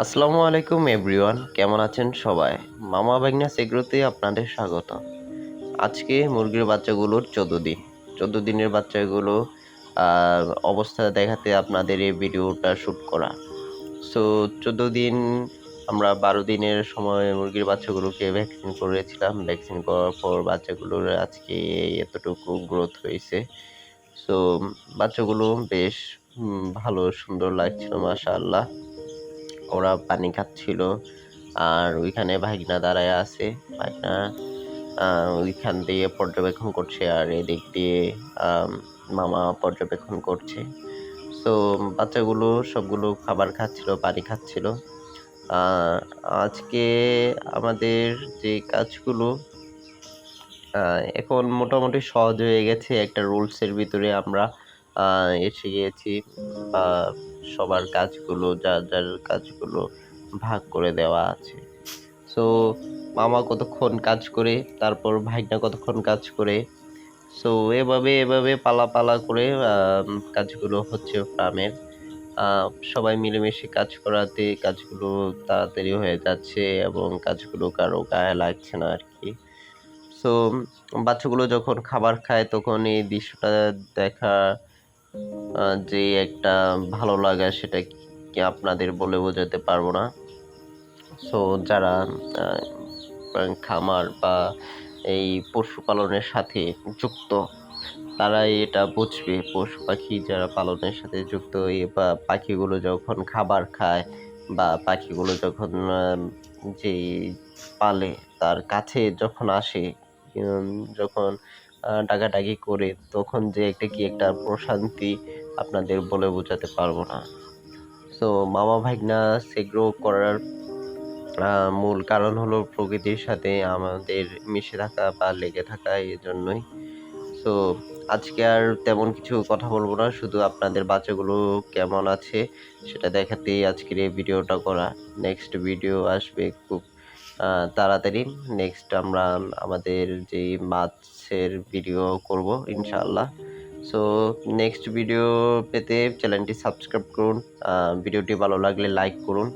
আসসালামু আলাইকুম, এভরিওয়ান। কেমন আছেন সবাই? মামা বাগনা সেগ্রোতে আপনাদের স্বাগত। আজকে মুরগির বাচ্চাগুলোর চোদ্দ দিন। চোদ্দ দিনের বাচ্চাগুলো অবস্থা দেখাতে আপনাদের এই ভিডিওটা শ্যুট করা। সো চোদ্দ দিন আমরা বারো দিনের সময় মুরগির বাচ্চাগুলোকে ভ্যাকসিন করেছিলাম। ভ্যাকসিন করার পর বাচ্চাগুলোর আজকে এতটুকু গ্রোথ হয়েছে। সো বাচ্চাগুলো বেশ ভালো, সুন্দর লাগছিল, মাশাআল্লাহ। ওরা পানি খাচ্ছিল। আর ওইখানে ভাগনা দাঁড়ায় আছে। ভাগনা ওইখান দিয়ে পর্যবেক্ষণ করছে আর এদিক দিয়ে মামা পর্যবেক্ষণ করছে। তো বাচ্চাগুলো সবগুলো খাবার খাচ্ছিল, পানি খাচ্ছিল। আজকে আমাদের যে কাজগুলো এখন মোটামুটি সহজ হয়ে গেছে। একটা রুলসের ভিতরে আমরা এসে গিয়েছি। সবার কাজগুলো, যার যার কাজগুলো ভাগ করে দেওয়া আছে। সো মামা কতক্ষণ কাজ করে, তারপর ভাইনা কতক্ষণ কাজ করে। সো এভাবে এভাবে পালা পালা করে কাজগুলো হচ্ছে ফার্মের সবাই মিলেমিশে কাজ করাতে কাজগুলো তাড়াতাড়ি হয়ে যাচ্ছে এবং কাজগুলো কারও গায়ে লাগছে না আর কি। সো বাচ্চাগুলো যখন খাবার খায়, তখন এই দৃশ্যটা দেখা যে একটা ভালো লাগা সেটা কি আপনাদের বলে বোঝাতে পারব না। সো যারা খামার বা এই পশুপালনের সাথে যুক্ত তারা এটা বুঝবে। পশু পাখি যারা পালনের সাথে যুক্ত পা- পাখিগুলো যখন খাবার খায় বা পাখিগুলো যখন যে পালে, তার কাছে যখন আসে যখন ডাকাডাকি করে তখন যে একটা কি একটা প্রশান্তি আপনাদের বলে বোঝাতে পারব না। তো মামা ভাগনা সেগ্রো করার মূল কারণ হলো প্রকৃতির সাথে আমাদের মিশে থাকা বা লেগে থাকা এই জন্যই তো আজকে আর তেমন কিছু কথা বলব না, শুধু আপনাদের বাচ্চাগুলো কেমন আছে সেটা দেখাতেই আজকের এই ভিডিওটা করা। নেক্সট ভিডিও আসবে খুব তাড়াতাড়ি নেক্সট আমরা আমাদের যে মাছের ভিডিও করব, ইনশাআল্লাহ। সো নেক্সট ভিডিও পেতে চ্যানেলটি সাবস্ক্রাইব করুন ভিডিওটি ভালো লাগলে লাইক করুন।